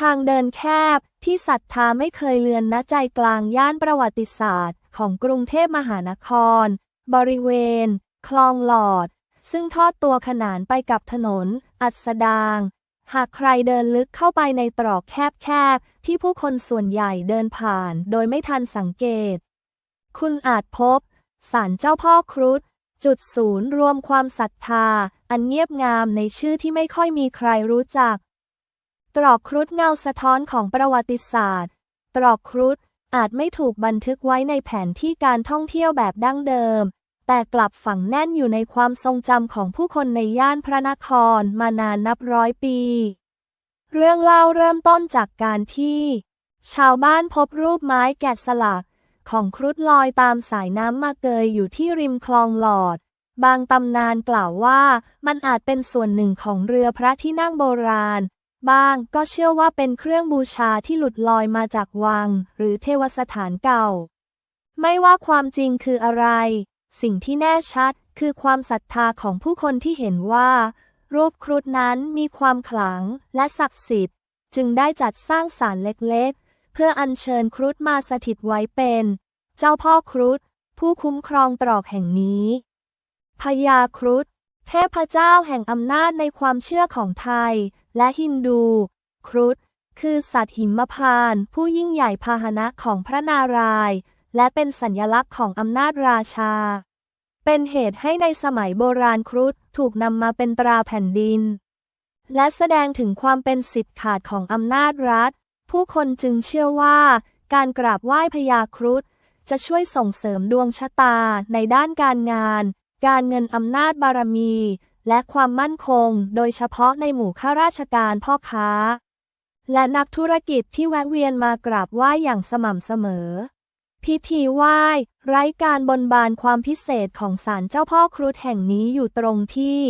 ทางเดินแคบที่ศรัทธาไม่เคยเลือนณใจกลางย่านประวัติศาสตร์ ของกรุงเทพมหานคร บริเวณ คลองหลอด ซึ่งทอดตัวขนานไปกับถนน อัสดาง หากใครเดินลึกเข้าไปในตรอกแคบๆ ที่ผู้คนส่วนใหญ่เดินผ่านโดยไม่ทันสังเกต คุณอาจพบศาลเจ้าพ่อครุฑจุดศูนย์รวมความศรัทธา อันเงียบงามในชื่อที่ไม่ค่อยมีใครรู้จัก ตรอกครุฑเงาสะท้อนของประวัติศาสตร์ ตรอกครุฑอาจไม่ถูกบันทึกไว้ในแผนที่การท่องเที่ยวแบบดั้งเดิม แต่กลับฝังแน่นอยู่ในความทรงจำของผู้คนในย่านพระนครมานานนับร้อยปี เรื่องเล่าเริ่มต้นจากการที่ ชาวบ้านพบรูปไม้แกะสลัก ของครุฑลอยตามสายน้ำมาเกยอยู่ที่ริมคลองหลอด บางตำนานกล่าวว่ามันอาจเป็นส่วนหนึ่งของเรือพระที่นั่งโบราณ บ้างก็เชื่อว่าเป็นเครื่องบูชาที่หลุดลอยมาจากวัง หรือเทวสถานเก่า ไม่ว่าความจริงคืออะไร สิ่งที่แน่ชัดคือความศรัทธาของผู้คนที่เห็นว่า รูปครุฑนั้นมีความขลังและศักดิ์สิทธิ์ จึงได้จัดสร้างศาลเล็กๆ เพื่ออัญเชิญครุฑมาสถิตไว้เป็น เจ้าพ่อครุฑผู้คุ้มครองตรอกแห่งนี้พญาครุฑ เทพเจ้าแห่งอำนาจในความเชื่อของไทย และฮินดู ครุฑคือสัตว์หิมพานต์ผู้ยิ่งใหญ่พาหนะของพระนารายณ์และเป็นสัญลักษณ์ของอำนาจราชา เป็นเหตุให้ในสมัยโบราณครุฑถูกนำมาเป็นตราแผ่นดิน และแสดงถึงความเป็นสิทธิ์ขาดของอำนาจรัฐ ผู้คนจึงเชื่อว่า การกราบไหว้พญาครุฑจะช่วยส่งเสริมดวงชะตาในด้านการงาน การเงินอำนาจบารมี และความมั่นคง โดยเฉพาะในหมู่ข้าราชการพ่อค้า และนักธุรกิจที่แวะเวียนมากราบไหว้อย่างสม่ำเสมอ พิธีไหว้ ไร้การบนบานความพิเศษของศาลเจ้าพ่อครุฑแห่งนี้อยู่ตรงที่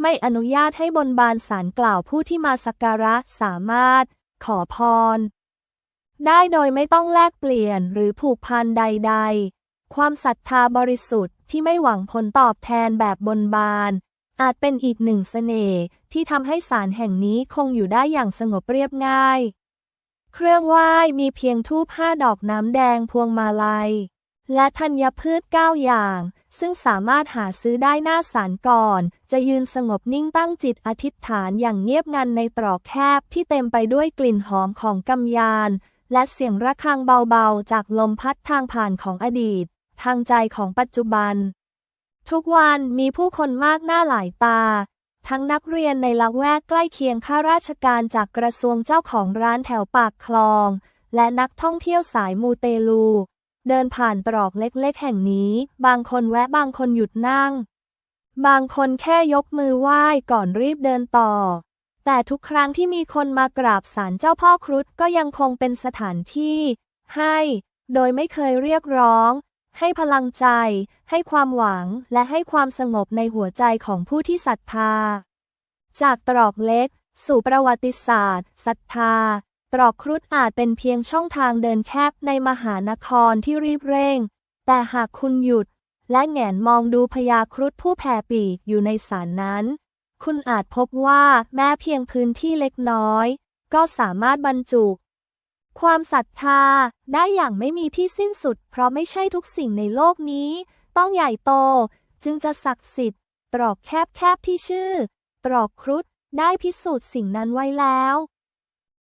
ไม่อนุญาตให้บนบานศาลกล่าวผู้ที่มาสักการะสามารถ ขอพร ได้โดยไม่ต้องแลกเปลี่ยนหรือผูกพันใด ๆ ความศรัทธาบริสุทธิ์ที่ไม่หวังผลตอบแทนแบบบนบาน อาจเป็นอีกหนึ่งเสน่ห์ที่ทำให้ศาลแห่งนี้คงอยู่ได้อย่างสงบเรียบง่าย เครื่องไหว้มีเพียงทูปห้าดอกน้ำแดงพวงมาลัย และธัญพืชเก้าอย่าง ซึ่งสามารถหาซื้อได้หน้าศาลก่อน จะยืนสงบนิ่งตั้งจิตอธิษฐานอย่างเงียบงันในตรอกแคบที่เต็มไปด้วยกลิ่นหอมของกำยาน และเสียงระฆังเบาๆ จากลมพัดทางผ่านของอดีต ทางใจของปัจจุบัน ทุกวันมีผู้คนมากหน้าหลายตา ทั้งนักเรียนในละแวกใกล้เคียงข้าราชการจากกระทรวงเจ้าของร้านแถวปากคลอง และนักท่องเที่ยวสายมูเตลู เดินผ่านตรอกเล็กๆ แห่งนี้ บางคนแวะบางคนหยุดนั่ง บางคนแค่ยกมือไหว้ก่อนรีบเดินต่อแต่ทุกครั้งที่มีคนมากราบศาลเจ้าพ่อครุฑก็ยังคงเป็นสถานที่ ให้ โดยไม่เคยเรียกร้อง ให้พลังใจ ให้ความหวัง และให้ความสงบในหัวใจของผู้ที่ศรัทธา จากตรอกเล็ก สู่ประวัติศาสตร์ศรัทธา ตรอกครุฑอาจเป็นเพียงช่องทางเดินแคบในมหานครที่รีบเร่ง แต่หากคุณหยุด และแหงนมองดูพญาครุฑผู้แผ่ปีกอยู่ในสารนั้น คุณอาจพบว่าแม้เพียงพื้นที่เล็กน้อย ก็สามารถบรรจุ ความศรัทธาได้อย่างไม่มีที่สิ้นสุด เพราะไม่ใช่ทุกสิ่งในโลกนี้ ต้องใหญ่โต จึงจะศักดิ์สิทธิ์ ตรอกแคบๆที่ชื่อ ตรอกครุฑได้พิสูจน์สิ่งนั้นไว้แล้ว